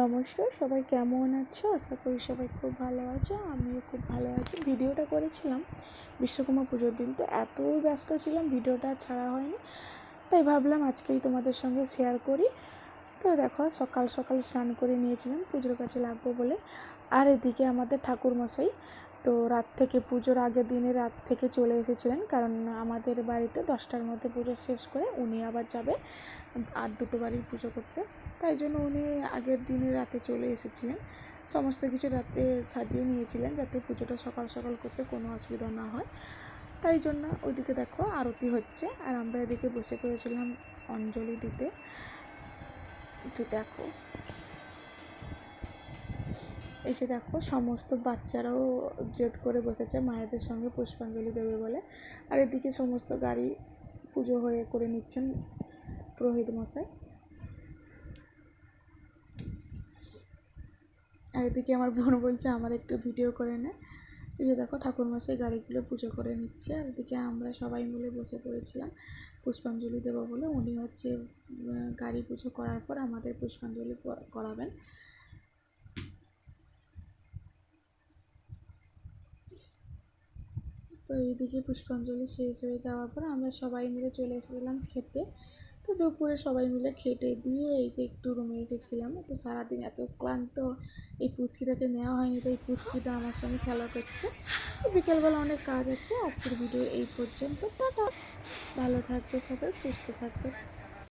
নমস্কার, সবাই কেমন আছো? আশা করি সবাই খুব ভালো আছো, আমিও খুব ভালো আছি। ভিডিওটা করেছিলাম, বিশ্বকর্মা পুজোর দিন, তো এতই ব্যস্ত ছিলাম, ভিডিওটা ছাড়া হয়নি। তাই ভাবলাম আজকেই তোমাদের সঙ্গে শেয়ার করি। তো দেখো, সকাল সকাল স্নান করে নিয়েছিলাম, পুজোর কাছে লাগবো বলে। আর এদিকে আমাদের ঠাকুর মশাই তো রাত থেকে পুজোর আগের দিনে রাত থেকে চলে এসেছিলেন, কারণ আমাদের বাড়িতে দশটার মধ্যে পুজো শেষ করে উনি আবার যাবে আর দুটো বাড়ির পুজো করতে। তাই জন্য উনি আগের দিনে রাতে চলে এসেছিলেন। সমস্ত কিছু রাতে সাজিয়ে নিয়েছিলেন যাতে পুজোটা সকাল সকাল করতে কোনো অসুবিধা না হয়। তাই জন্য ওইদিকে দেখো আরতি হচ্ছে, আর আমরা এদিকে বসে পড়েছিলাম অঞ্জলি দিতে। তো দেখো এসে দেখো, সমস্ত বাচ্চারাও জেদ করে বসেছে মায়েদের সঙ্গে পুষ্পাঞ্জলি দেবে বলে। আর এদিকে সমস্ত গাড়ি পুজো হয়ে করে নিচ্ছেন পুরোহিত মশাই। আর এদিকে আমার বোন বলছে, আমার একটু ভিডিও করে নে। এই যে দেখো ঠাকুরমশাই গাড়িগুলো পুজো করে নিচ্ছে। আর এদিকে আমরা সবাই মিলে বসে পড়েছিলাম পুষ্পাঞ্জলি দেবো বলে। উনি হচ্ছে গাড়ি পুজো করার পর আমাদের পুষ্পাঞ্জলি করাবেন। তো এইদিকে পুষ্পাঞ্জলি শেষ হয়ে যাওয়ার পর আমরা সবাই মিলে চলে এসেছিলাম খেতে। তো দুপুরে সবাই মিলে খেটে দিয়ে এই যে একটু রুমে এসেছিলাম তো সারাদিন এত ক্লান্ত, এই পুচকিটাকে নেওয়া হয়নি তো এই পুচকিটা আমার সঙ্গে খেলা করছে। বিকেলবেলা অনেক কাজ আছে, আজকের ভিডিও এই পর্যন্ত। টাটা! ভালো থাকবে সবাই, সুস্থ থাকবে।